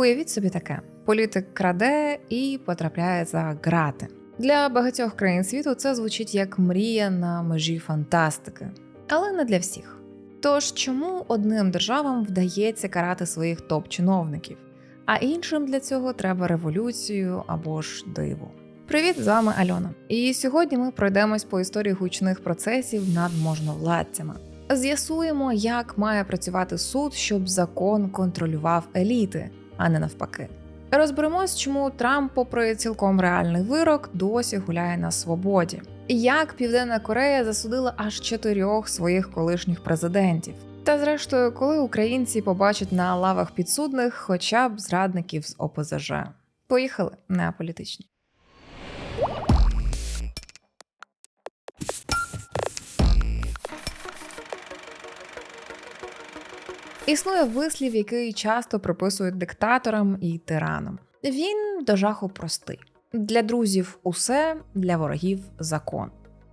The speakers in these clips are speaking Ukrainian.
Уявіть собі таке: політик краде і потрапляє за грати. Для багатьох країн світу це звучить як мрія на межі фантастики, але не для всіх. Тож чому одним державам вдається карати своїх топ-чиновників, а іншим для цього треба революцію або ж диво? Привіт, з вами Альона. І сьогодні ми пройдемось по історії гучних процесів над можновладцями. З'ясуємо, як має працювати суд, щоб закон контролював еліти, а не навпаки. Розберемось, чому Трамп, попри цілком реальний вирок, досі гуляє на свободі. Як Південна Корея засудила аж чотирьох своїх колишніх президентів. Та зрештою, коли українці побачать на лавах підсудних хоча б зрадників з ОПЗЖ. Поїхали на політичні. Існує вислів, який часто приписують диктаторам і тиранам. Він до жаху простий: для друзів усе, для ворогів закон.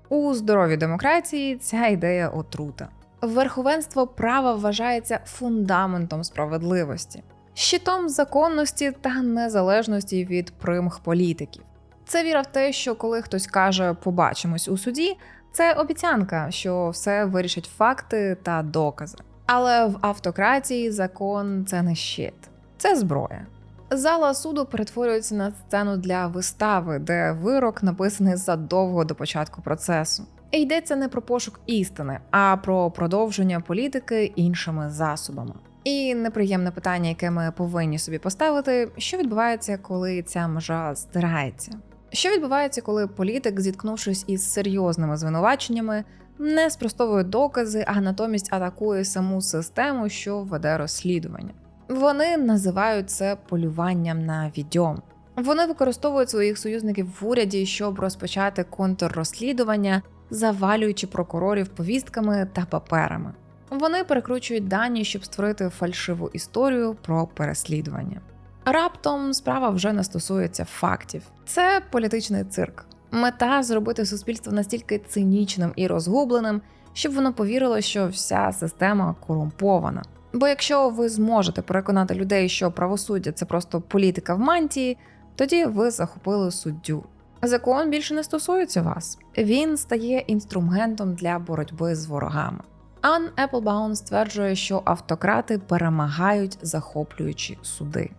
У здоровій демократії ця ідея отрута. Верховенство права вважається фундаментом справедливості, щитом законності та незалежності від примх політиків. Це віра в те, що коли хтось каже побачимось у суді, це обіцянка, що все вирішать факти та докази. Але в автократії закон це не щит, це зброя. Зала суду перетворюється на сцену для вистави, де вирок написаний задовго до початку процесу. І йдеться не про пошук істини, а про продовження політики іншими засобами. І неприємне питання, яке ми повинні собі поставити: що відбувається, коли ця межа здирається? Що відбувається, коли політик, зіткнувшись із серйозними звинуваченнями, не спростовує докази, а натомість атакує саму систему, що веде розслідування? Вони називають це полюванням на відьом. Вони використовують своїх союзників в уряді, щоб розпочати контррозслідування, завалюючи прокурорів повістками та паперами. Вони перекручують дані, щоб створити фальшиву історію про переслідування. Раптом справа вже не стосується фактів. Це політичний цирк. Мета зробити суспільство настільки цинічним і розгубленим, щоб воно повірило, що вся система корумпована. Бо якщо ви зможете переконати людей, що правосуддя це просто політика в мантії, тоді ви захопили суддю. Закон більше не стосується вас, він стає інструментом для боротьби з ворогами. Ан Еплбаун стверджує, що автократи перемагають, захоплюючи суди.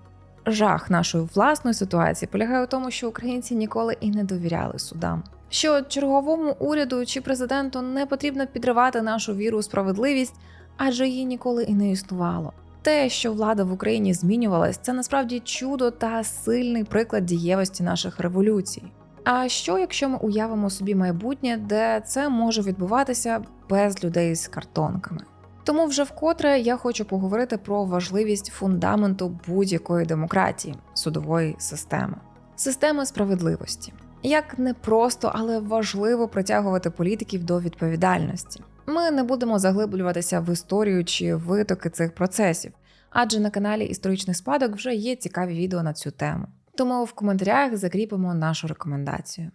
Жах нашої власної ситуації полягає у тому, що українці ніколи і не довіряли судам. Що черговому уряду чи президенту не потрібно підривати нашу віру у справедливість, адже її ніколи і не існувало. Те, що влада в Україні змінювалась, це насправді чудо та сильний приклад дієвості наших революцій. А що, якщо ми уявимо собі майбутнє, де це може відбуватися без людей з картонками? Тому вже вкотре я хочу поговорити про важливість фундаменту будь-якої демократії судової системи, системи справедливості. Як не просто, але важливо притягувати політиків до відповідальності. Ми не будемо заглиблюватися в історію чи витоки цих процесів, адже на каналі Історичний спадок вже є цікаві відео на цю тему. Тому в коментарях закріпимо нашу рекомендацію.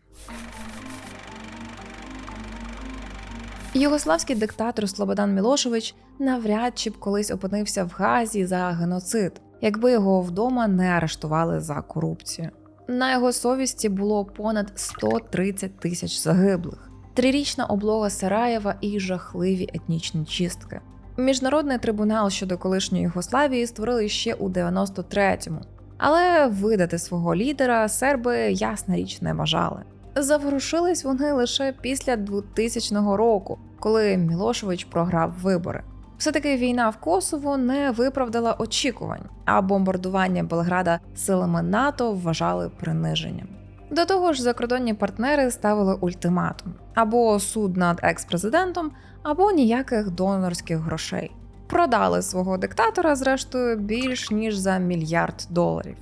Югославський диктатор Слободан Мілошевич навряд чи б колись опинився в Газі за геноцид, якби його вдома не арештували за корупцію. На його совісті було понад 130 тисяч загиблих, трирічна облога Сараєва і жахливі етнічні чистки. Міжнародний трибунал щодо колишньої Югославії створили ще у 93-му, але видати свого лідера серби ясна річ не бажали. Заворушились вони лише після 2000 року, коли Мілошевич програв вибори. Все-таки війна в Косово не виправдала очікувань, а бомбардування Белграда силами НАТО вважали приниженням. До того ж, закордонні партнери ставили ультиматум: або суд над екс-президентом, або ніяких донорських грошей. Продали свого диктатора, зрештою, більш ніж за мільярд доларів.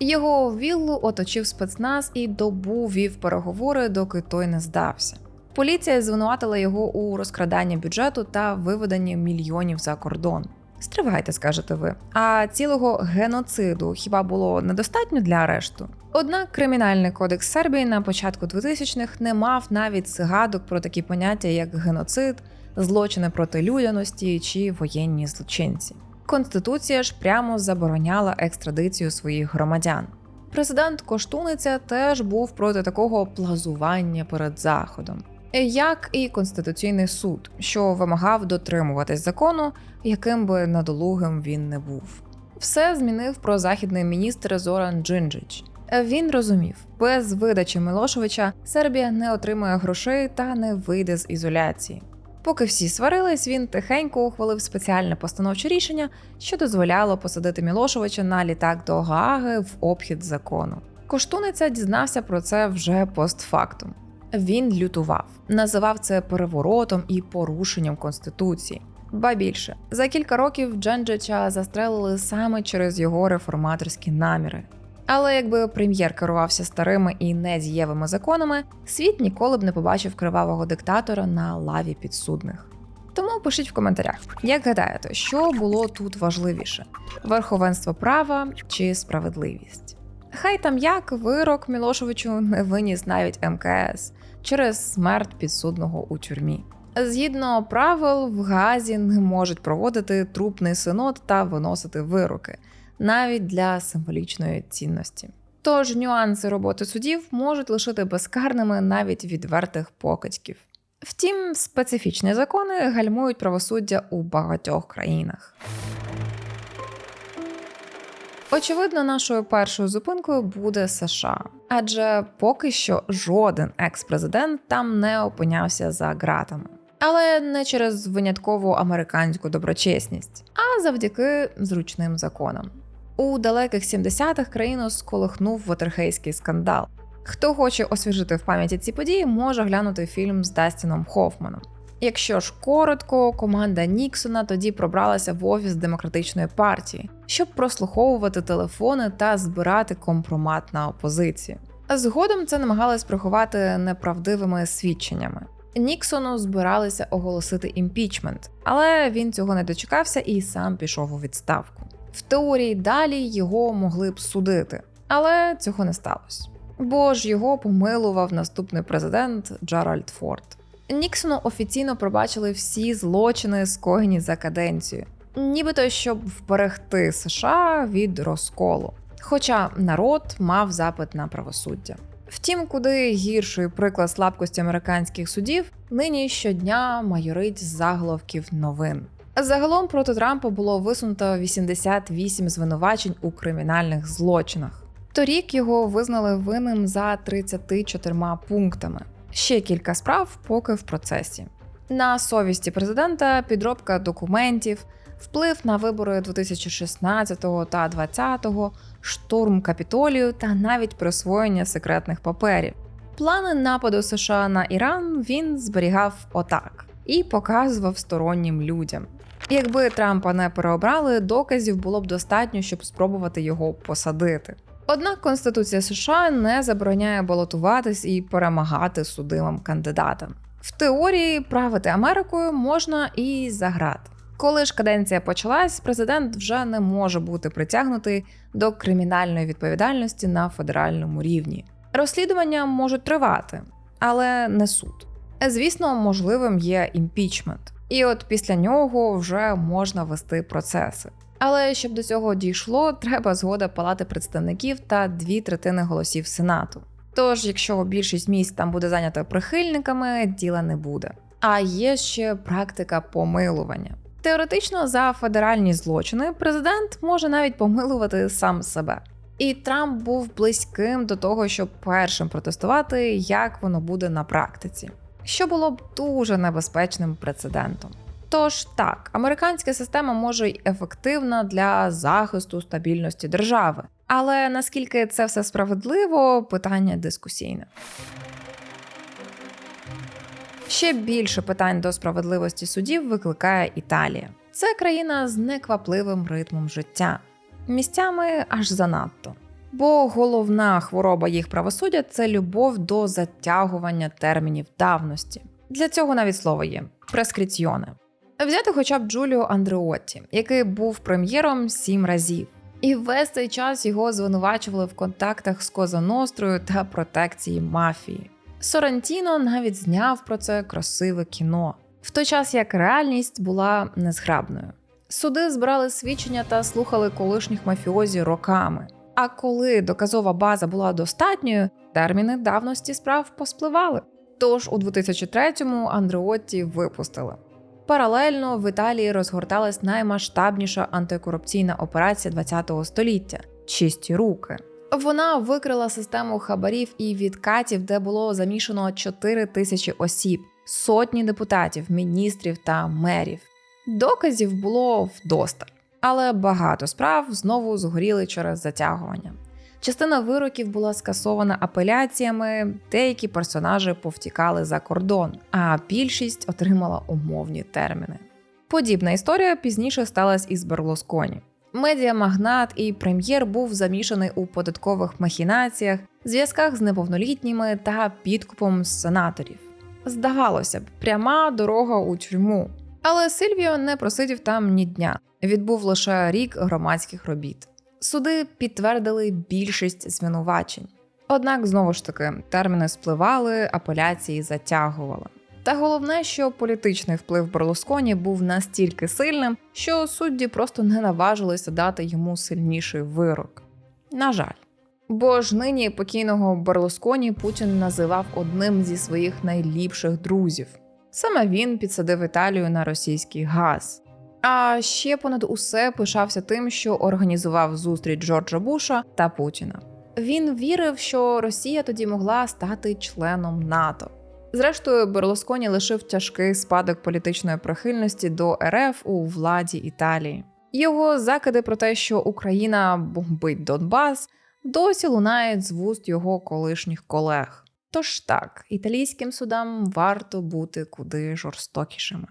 Його віллу оточив спецназ і добу вів переговори, доки той не здався. Поліція звинуватила його у розкраданні бюджету та виведенні мільйонів за кордон. Стривайте, скажете ви. А цілого геноциду хіба було недостатньо для арешту? Однак кримінальний кодекс Сербії на початку 2000-х не мав навіть згадок про такі поняття, як геноцид, злочини проти людяності чи воєнні злочинці. Конституція ж прямо забороняла екстрадицію своїх громадян. Президент Коштуниця теж був проти такого плазування перед заходом, як і Конституційний суд, що вимагав дотримуватись закону, яким би надолугим він не був. Все змінив прозахідний міністр Зоран Джинджич. Він розумів, без видачі Милошевича Сербія не отримує грошей та не вийде з ізоляції. Поки всі сварились, він тихенько ухвалив спеціальне постановче рішення, що дозволяло посадити Мілошевича на літак до Гааги в обхід закону. Коштуниця дізнався про це вже постфактум. Він лютував, називав це переворотом і порушенням конституції. Ба більше за кілька років Дженджича застрелили саме через його реформаторські наміри. Але якби прем'єр керувався старими і недієвими законами, світ ніколи б не побачив кривавого диктатора на лаві підсудних. Тому пишіть в коментарях, як гадаєте, що було тут важливіше: верховенство права чи справедливість? Хай там як вирок Мілошевичу не виніс навіть МКС через смерть підсудного у тюрмі. Згідно правил, в Газі не можуть проводити трупний синод та виносити вироки навіть для символічної цінності. Тож нюанси роботи судів можуть лишити безкарними навіть відвертих покидьків. Втім, специфічні закони гальмують правосуддя у багатьох країнах. Очевидно, нашою першою зупинкою буде США, адже поки що жоден екс-президент там не опинявся за ґратами. Але не через виняткову американську доброчесність, а завдяки зручним законам. У далеких 70-х країну сколихнув Вотерхейський скандал. Хто хоче освіжити в пам'яті ці події, може глянути фільм з Дастіном Хофманом. Якщо ж коротко, команда Ніксона тоді пробралася в офіс демократичної партії, щоб прослуховувати телефони та збирати компромат на опозицію. Згодом це намагалось приховати неправдивими свідченнями. Ніксону збиралися оголосити імпічмент, але він цього не дочекався і сам пішов у відставку. В теорії далі його могли б судити, але цього не сталося. Бо ж його помилував наступний президент Джеральд Форд. Ніксону офіційно пробачили всі злочини, скоєні за каденцію, нібито щоб вберегти США від розколу. Хоча народ мав запит на правосуддя. Втім, куди гірший приклад слабкості американських судів нині щодня майорить з заголовків новин. Загалом проти Трампа було висунуто 88 звинувачень у кримінальних злочинах. Торік його визнали винним за 34 пунктами. Ще кілька справ поки в процесі. На совісті президента підробка документів, вплив на вибори 2016 та 2020, штурм капітолію та навіть присвоєння секретних паперів. Плани нападу США на Іран він зберігав отак і показував стороннім людям. Якби Трампа не переобрали, доказів було б достатньо, щоб спробувати його посадити. Однак Конституція США не забороняє балотуватись і перемагати судимим кандидатам. В теорії правити Америкою можна і за. Коли ж каденція почалась, президент вже не може бути притягнутий до кримінальної відповідальності на федеральному рівні. Розслідування можуть тривати, але не суд. Звісно, можливим є імпічмент, і от після нього вже можна вести процеси. Але щоб до цього дійшло, треба згода палати представників та дві третини голосів Сенату. Тож, якщо більшість місць там буде зайнято прихильниками, діла не буде. А є ще практика помилування. Теоретично за федеральні злочини президент може навіть помилувати сам себе. І Трамп був близьким до того, щоб першим протестувати, як воно буде на практиці, що було б дуже небезпечним прецедентом. Тож так, американська система може й ефективна для захисту стабільності держави, але наскільки це все справедливо, питання дискусійне. Ще більше питань до справедливості судів викликає Італія. Це країна з неквапливим ритмом життя, місцями аж занадто. Бо головна хвороба їх правосуддя це любов до затягування термінів давності. Для цього навіть слово є прескріціоне. Взяти хоча б Джуліо Андреотті, який був прем'єром сім разів, і весь цей час його звинувачували в контактах з Коза Нострою та протекції мафії. Сорантіно навіть зняв про це красиве кіно, в той час як реальність була незграбною. Суди збирали свідчення та слухали колишніх мафіозі роками. А коли доказова база була достатньою, терміни давності справ поспливали. Тож у 2003-му Андреотті випустили. Паралельно в Італії розгорталась наймасштабніша антикорупційна операція ХХ століття чисті руки. Вона викрила систему хабарів і відкатів, де було замішано 4 тисячі осіб, сотні депутатів, міністрів та мерів. Доказів було вдосталь, але багато справ знову згоріли через затягування. Частина вироків була скасована апеляціями, деякі персонажі повтікали за кордон, а більшість отримала умовні терміни. Подібна історія пізніше сталася із Берлусконі. Медіамагнат і прем'єр був замішаний у податкових махінаціях, зв'язках з неповнолітніми та підкупом сенаторів. Здавалося б, пряма дорога у тюрму. Але Сильвіо не просидів там ні дня. Відбув лише рік громадських робіт. Суди підтвердили більшість звинувачень. Однак, знову ж таки, терміни спливали, апеляції затягували. Та головне, що політичний вплив Берлусконі був настільки сильним, що судді просто не наважилися дати йому сильніший вирок. На жаль. Бо ж нині покійного Берлусконі Путін називав одним зі своїх найліпших друзів. Саме він підсадив Італію на російський газ. А ще понад усе пишався тим, що організував зустріч Джорджа Буша та Путіна. Він вірив, що Росія тоді могла стати членом НАТО. Зрештою, Берлусконі лишив тяжкий спадок політичної прихильності до РФ у владі Італії. Його закиди про те, що Україна бомбить Донбас, досі лунають з вуст його колишніх колег. Тож так, італійським судам варто бути куди жорстокішими.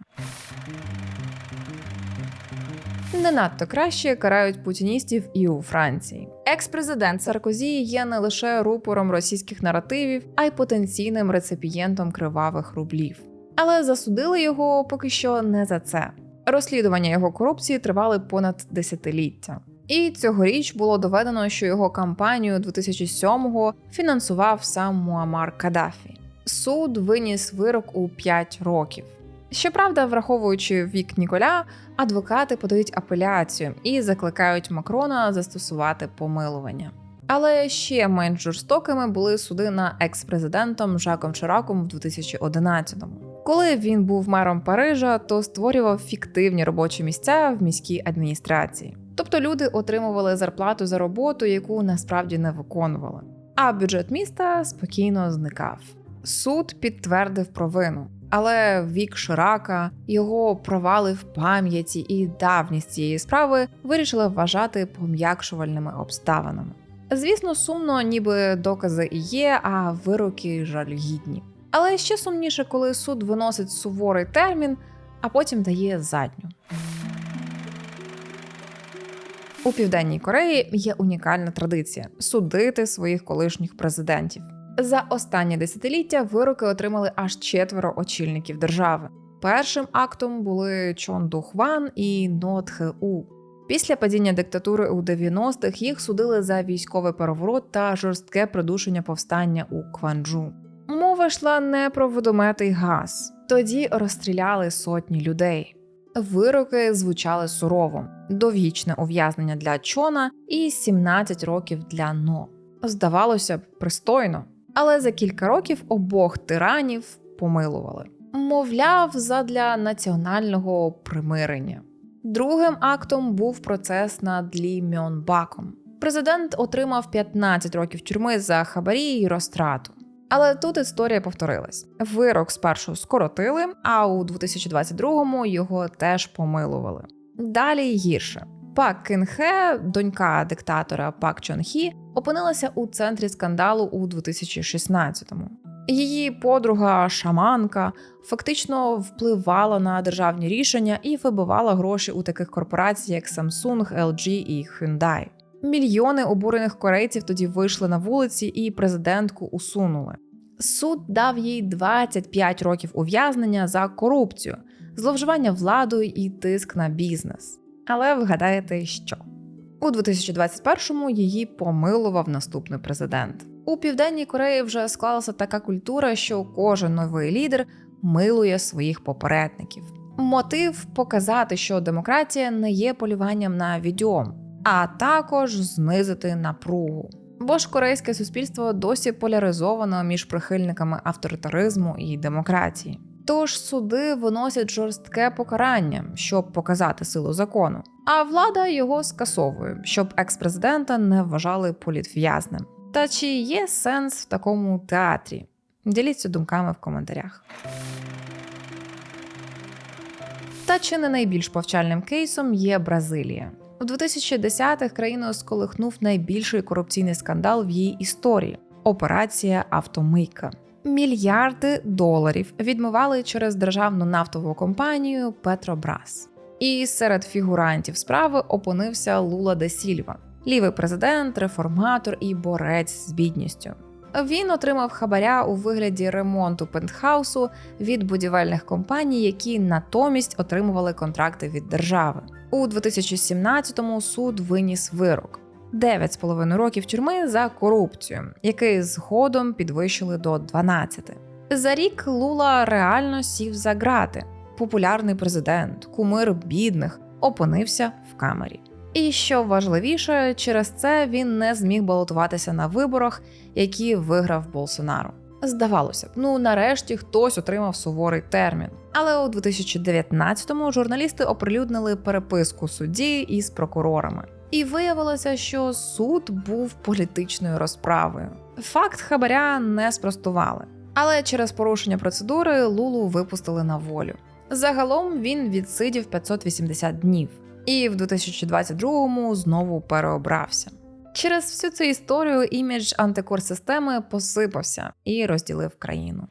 Не надто краще карають путіністів і у Франції. Екс-президент Саркозі є не лише рупором російських наративів, а й потенційним реципієнтом кривавих рублів. Але засудили його поки що не за це. Розслідування його корупції тривали понад десятиліття. І цьогоріч було доведено, що його кампанію 2007-го фінансував сам Муамар Каддафі. Суд виніс вирок у 5 років. Щоправда, враховуючи вік Ніколя, адвокати подають апеляцію і закликають Макрона застосувати помилування. Але ще менш жорстокими були суди на екс-президентом Жаком Шираком в 2011-му. Коли він був мером Парижа, то створював фіктивні робочі місця в міській адміністрації. Тобто люди отримували зарплату за роботу, яку насправді не виконували. А бюджет міста спокійно зникав. Суд підтвердив провину. Але вік Ширака, його провали в пам'яті і давність цієї справи вирішили вважати пом'якшувальними обставинами. Звісно, сумно, ніби докази і є, а вироки жалюгідні. Але ще сумніше, коли суд виносить суворий термін, а потім дає задню. У південній Кореї є унікальна традиція судити своїх колишніх президентів. За останні десятиліття вироки отримали аж четверо очільників держави. Першим актом були Чон Ду Хван і Но Тхе У. Після падіння диктатури у 90-х їх судили за військовий переворот та жорстке придушення повстання у Кванджу. Мова йшла не про водометий газ. Тоді розстріляли сотні людей. Вироки звучали сурово: довічне ув'язнення для чона і 17 років для но. Здавалося б, пристойно. Але за кілька років обох тиранів помилували. Мовляв, задля національного примирення. Другим актом був процес над Лі Мьонбаком. Президент отримав 15 років тюрми за хабарі і розтрату. Але тут історія повторилась. Вирок спершу скоротили, а у 2022-му його теж помилували. Далі гірше. Пак Кінхе, донька диктатора Пак Чон Хі, опинилася у центрі скандалу у 2016-му. Її подруга, шаманка, фактично впливала на державні рішення і вибивала гроші у таких корпорацій, як Samsung, LG і Hyundai. Мільйони обурених корейців тоді вийшли на вулиці і президентку усунули. Суд дав їй 25 років ув'язнення за корупцію, зловживання владою і тиск на бізнес. Але вгадаєте, що у 2021-му її помилував наступний президент. У південній Кореї вже склалася така культура, що кожен новий лідер милує своїх попередників. Мотив показати, що демократія не є полюванням на відьом, а також знизити напругу. Бо ж корейське суспільство досі поляризовано між прихильниками авторитаризму і демократії. Тож суди виносять жорстке покарання, щоб показати силу закону. А влада його скасовує, щоб екс-президента не вважали політв'язним. Та чи є сенс в такому театрі? Діліться думками в коментарях. Та чи не найбільш повчальним кейсом є Бразилія? У 2010-х країною сколихнув найбільший корупційний скандал в її історії операція Автомийка. Мільярди доларів відмивали через державну нафтову компанію Петробрас. І серед фігурантів справи опинився Лула де Сільва, лівий президент, реформатор і борець з бідністю. Він отримав хабаря у вигляді ремонту пентхаусу від будівельних компаній, які натомість отримували контракти від держави. У 2017-му суд виніс вирок 9,5 років тюрми за корупцію, який згодом підвищили до 12. За рік Лула реально сів за грати. Популярний президент, кумир бідних, опинився в камері. І що важливіше, через це він не зміг балотуватися на виборах, які виграв Болсонару. Здавалося б, ну нарешті хтось отримав суворий термін. Але у 2019-му журналісти оприлюднили переписку судді із прокурорами. І виявилося, що суд був політичною розправою. Факт хабаря не спростували, але через порушення процедури Лулу випустили на волю. Загалом він відсидів 580 днів, і в 2022-му знову переобрався. Через всю цю історію імідж антикорсистеми посипався і розділив країну.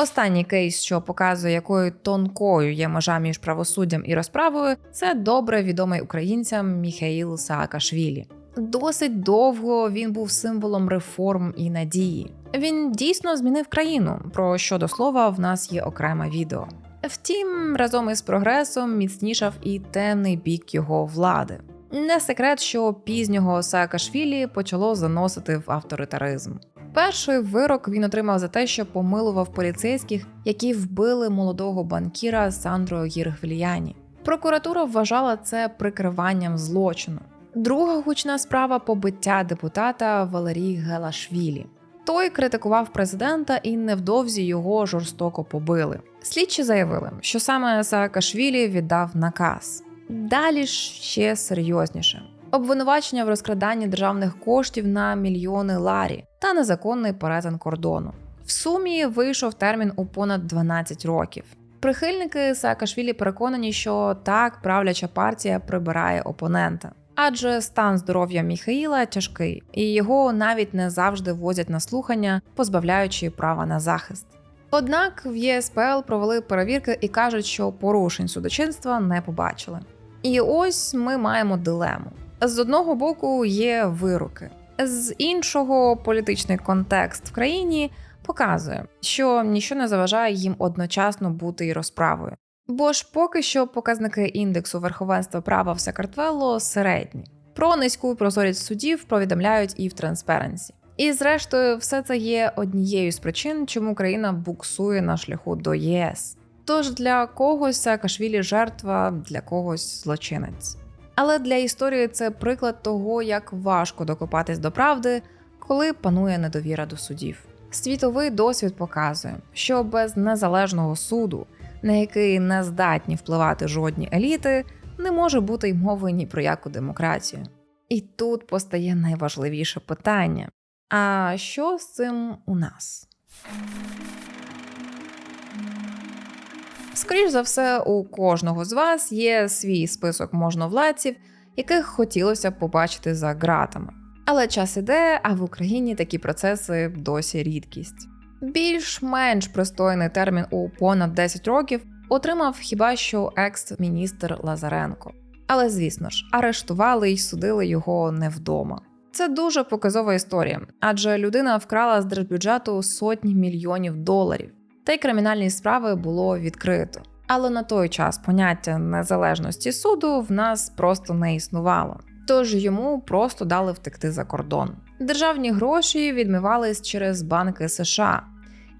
Останній кейс, що показує, якою тонкою є межа між правосуддям і розправою, це добре відомий українцям Міхаїл Саакашвілі. Досить довго він був символом реформ і надії. Він дійсно змінив країну, про що до слова в нас є окреме відео. Втім, разом із прогресом міцнішав і темний бік його влади. Не секрет, що пізнього Саакашвілі почало заносити в авторитаризм. Перший вирок він отримав за те, що помилував поліцейських, які вбили молодого банкіра Сандро Гіргвільяні. Прокуратура вважала це прикриванням злочину. Друга гучна справа побиття депутата Валерії Гелашвілі. Той критикував президента і невдовзі його жорстоко побили. Слідчі заявили, що саме Саакашвілі віддав наказ. Далі ще серйозніше. Обвинувачення в розкраданні державних коштів на мільйони ларі та незаконний перетин кордону. В сумі вийшов термін у понад 12 років. Прихильники Саакашвілі переконані, що так правляча партія прибирає опонента. Адже стан здоров'я Міхаїла тяжкий, і його навіть не завжди возять на слухання, позбавляючи права на захист. Однак в ЄСПЛ провели перевірки і кажуть, що порушень судочинства не побачили. І ось ми маємо дилему: з одного боку є вироки, з іншого політичний контекст в країні показує, що нічого не заважає їм одночасно бути і розправою. Бо ж поки що показники індексу верховенства права в Сакартвелло середні. Про низьку прозорість судів повідомляють і в Transparency. І зрештою, все це є однією з причин, чому країна буксує на шляху до ЄС. Тож для когось Саакашвілі жертва, для когось злочинець. Але для історії це приклад того, як важко докопатись до правди, коли панує недовіра до судів. Світовий досвід показує, що без незалежного суду, на який не здатні впливати жодні еліти, не може бути й мови ні про яку демократію. І тут постає найважливіше питання: а що з цим у нас? Скоріш за все, у кожного з вас є свій список можновладців, яких хотілося б побачити за ґратами. Але час іде, а в Україні такі процеси досі рідкість. Більш-менш пристойний термін у понад 10 років отримав хіба що екс-міністр Лазаренко. Але звісно ж, арештували й судили його не вдома. Це дуже показова історія, адже людина вкрала з держбюджету сотні мільйонів доларів, та й кримінальні справи було відкрито. Але на той час поняття незалежності суду в нас просто не існувало. Тож йому просто дали втекти за кордон. Державні гроші відмивались через банки США,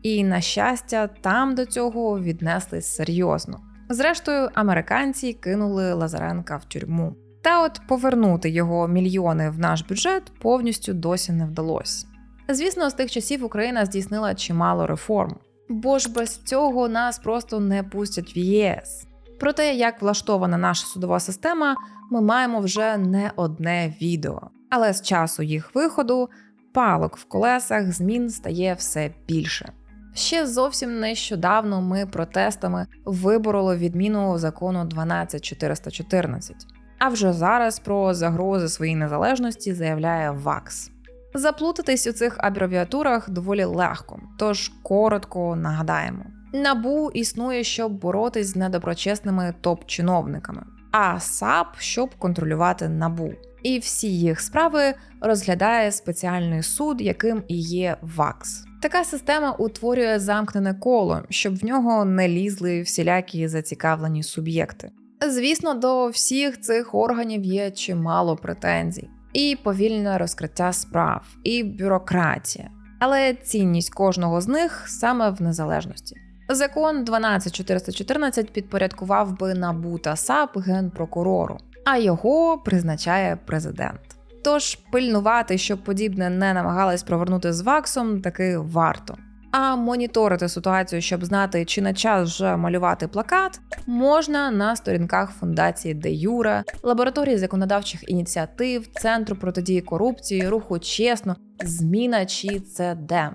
І на щастя, там до цього віднеслись серйозно. Зрештою, американці кинули Лазаренка в тюрму. Та от повернути його мільйони в наш бюджет повністю досі не вдалося. Звісно, з тих часів Україна здійснила чимало реформ, бо ж без цього нас просто не пустять в ЄС. Про те, як влаштована наша судова система, ми маємо вже не одне відео, але з часу їх виходу палок в колесах змін стає все більше. Ще зовсім нещодавно ми протестами вибороли відміну закону 12414, а вже зараз про загрози своїй незалежності заявляє ВАКС. Заплутатись у цих абревіатурах доволі легко, тож коротко нагадаємо. Набу існує, щоб боротись з недоброчесними топ-чиновниками, а САП щоб контролювати набу. І всі їх справи розглядає спеціальний суд, яким і є ВАКС. Така система утворює замкнене коло, щоб в нього не лізли всілякі зацікавлені суб'єкти. Звісно, до всіх цих органів є чимало претензій, і повільне розкриття справ, і бюрократія. Але цінність кожного з них саме в незалежності. Закон 12414 підпорядкував би НАБУ та САП генпрокурору, а його призначає президент. Тож пильнувати, щоб подібне не намагались провернути з ВАКСом, таки варто. А моніторити ситуацію, щоб знати, чи на час вже малювати плакат, можна на сторінках фундації Де Юра, лабораторії законодавчих ініціатив, Центру протидії корупції, руху чесно, зміна чи це де.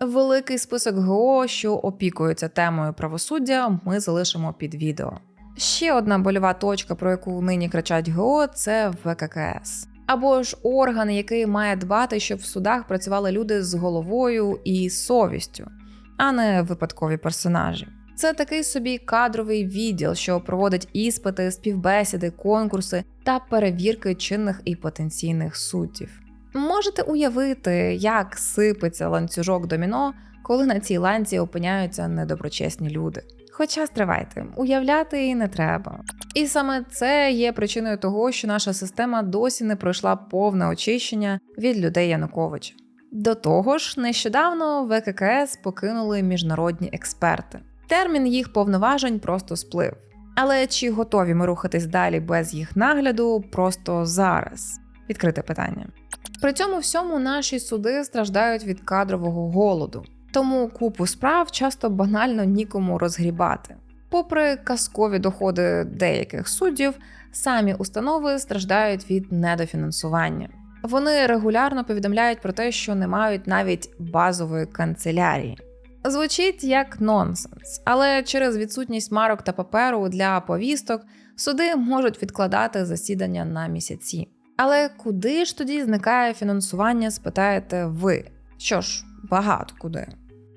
Великий список ГО, що опікуються темою правосуддя, ми залишимо під відео. Ще одна больова точка, про яку нині кричать ГО, це ВККС. Або ж орган, який має дбати, щоб в судах працювали люди з головою і совістю, а не випадкові персонажі. Це такий собі кадровий відділ, що проводить іспити, співбесіди, конкурси та перевірки чинних і потенційних суддів. Можете уявити, як сипеться ланцюжок доміно, коли на цій ланці опиняються недоброчесні люди. Хоча стривайте, уявляти і не треба. І саме це є причиною того, що наша система досі не пройшла повне очищення від людей Януковича. До того ж, нещодавно ВККС покинули міжнародні експерти. Термін їх повноважень просто сплив. Але чи готові ми рухатись далі без їх нагляду просто зараз? Відкрите питання. При цьому всьому наші суди страждають від кадрового голоду, тому купу справ часто банально нікому розгрібати. Попри казкові доходи деяких суддів, самі установи страждають від недофінансування. Вони регулярно повідомляють про те, що не мають навіть базової канцелярії. Звучить як нонсенс, але через відсутність марок та паперу для повісток суди можуть відкладати засідання на місяці. Але куди ж тоді зникає фінансування, спитаєте ви? Що ж, багато куди.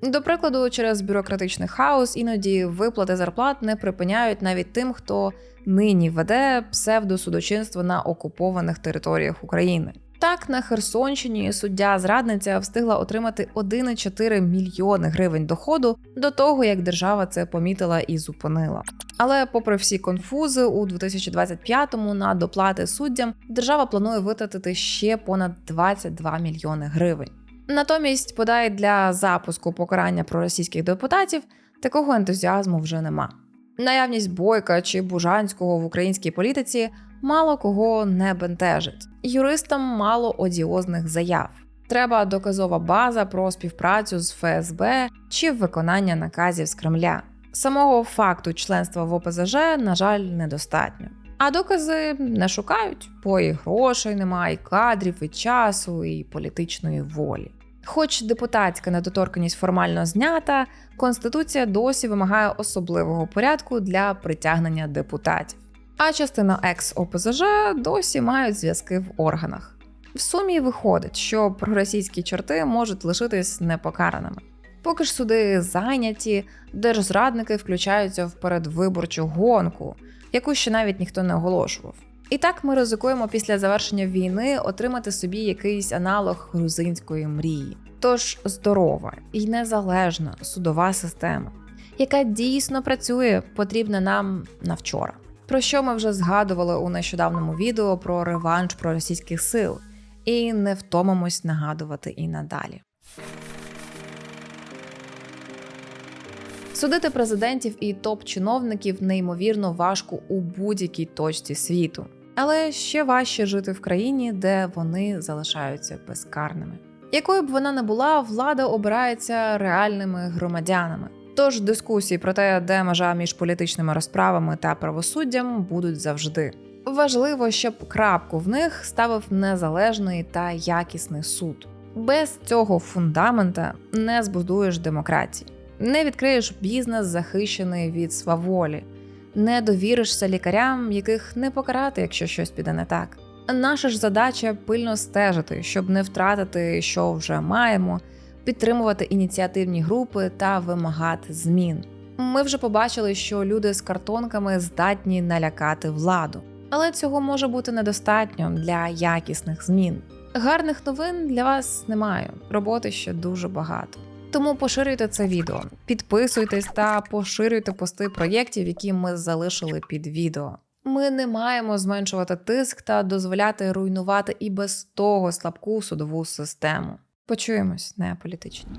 До прикладу, через бюрократичний хаос іноді виплати зарплат не припиняють навіть тим, хто нині веде псевдосудочинство на окупованих територіях України. Так, на Херсонщині суддя зрадниця встигла отримати 1,4 мільйони гривень доходу до того, як держава це помітила і зупинила. Але, попри всі конфузи, у 2025-му на доплати суддям держава планує витратити ще понад 22 мільйони гривень. Натомість, подай для запуску покарання проросійських депутатів такого ентузіазму вже нема. Наявність бойка чи бужанського в українській політиці мало кого не бентежить. Юристам мало одіозних заяв. Треба доказова база про співпрацю з ФСБ чи виконання наказів з Кремля. Самого факту членства в ОПЗЖ, на жаль, недостатньо. А докази не шукають, бо і грошей немає, і кадрів, і часу, і політичної волі. Хоч депутатська недоторканність формально знята, конституція досі вимагає особливого порядку для притягнення депутатів. А частина екс ОПЗЖ досі мають зв'язки в органах. В сумі виходить, що проросійські чорти можуть лишитись непокараними. Поки ж суди зайняті, держзрадники включаються в передвиборчу гонку, яку ще навіть ніхто не оголошував. І так ми ризикуємо після завершення війни отримати собі якийсь аналог грузинської мрії. Тож здорова і незалежна судова система, яка дійсно працює, потрібна нам на вчора. Про що ми вже згадували у нещодавному відео про реванш проросійських сил, і не втомимось нагадувати і надалі. Судити президентів і топ-чиновників неймовірно важко у будь-якій точці світу, але ще важче жити в країні, де вони залишаються безкарними. Якою б вона не була, влада обирається реальними громадянами. Тож дискусії про те, де межа між політичними розправами та правосуддям, будуть завжди. Важливо, щоб крапку в них ставив незалежний та якісний суд. Без цього фундамента не збудуєш демократії, не відкриєш бізнес, захищений від сваволі, не довіришся лікарям, яких не покарати, якщо щось піде не так. Наша ж задача пильно стежити, щоб не втратити, що вже маємо, підтримувати ініціативні групи та вимагати змін. Ми вже побачили, що люди з картонками здатні налякати владу, але цього може бути недостатньо для якісних змін. Гарних новин для вас немає, роботи ще дуже багато. Тому поширюйте це відео, підписуйтесь та поширюйте пости проєктів, які ми залишили під відео. Ми не маємо зменшувати тиск та дозволяти руйнувати і без того слабку судову систему. Почуємось, не політичні.